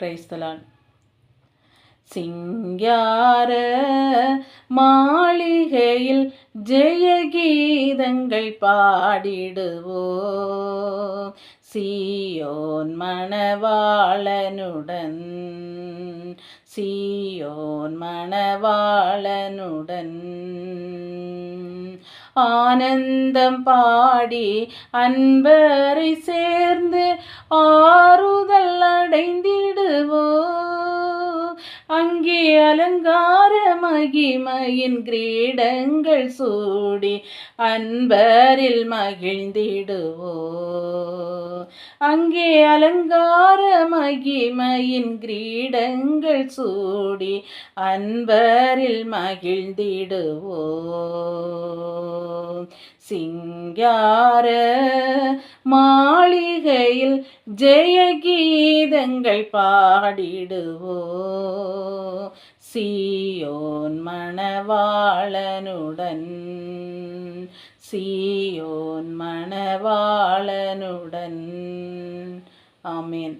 பிரைஸ்தலான் சிங்கார மாளிகையில் ஜெயகீதங்கள் பாடிடுவோ சீயோன் மணவாளனுடன் சீயோன் மணவாளனுடன் ஆனந்தம் பாடி அன்பரை சேர்ந்து ஆறுதல் அடைந்தி அலங்கார மகிமையின் கிரீடங்கள் சூடி அன்பரில் மகிழ்ந்திடுவோ. அங்கே அலங்கார மகிமையின் கிரீடங்கள் சூடி அன்பரில் மகிழ்ந்திடுவோ. சிங்கார மாளிகையில் ஜெயகீதங்கள் பாடிடுவோ. சீயோன் மணவாளனுடன் சீயோன் மணவாளனுடன். ஆமேன்.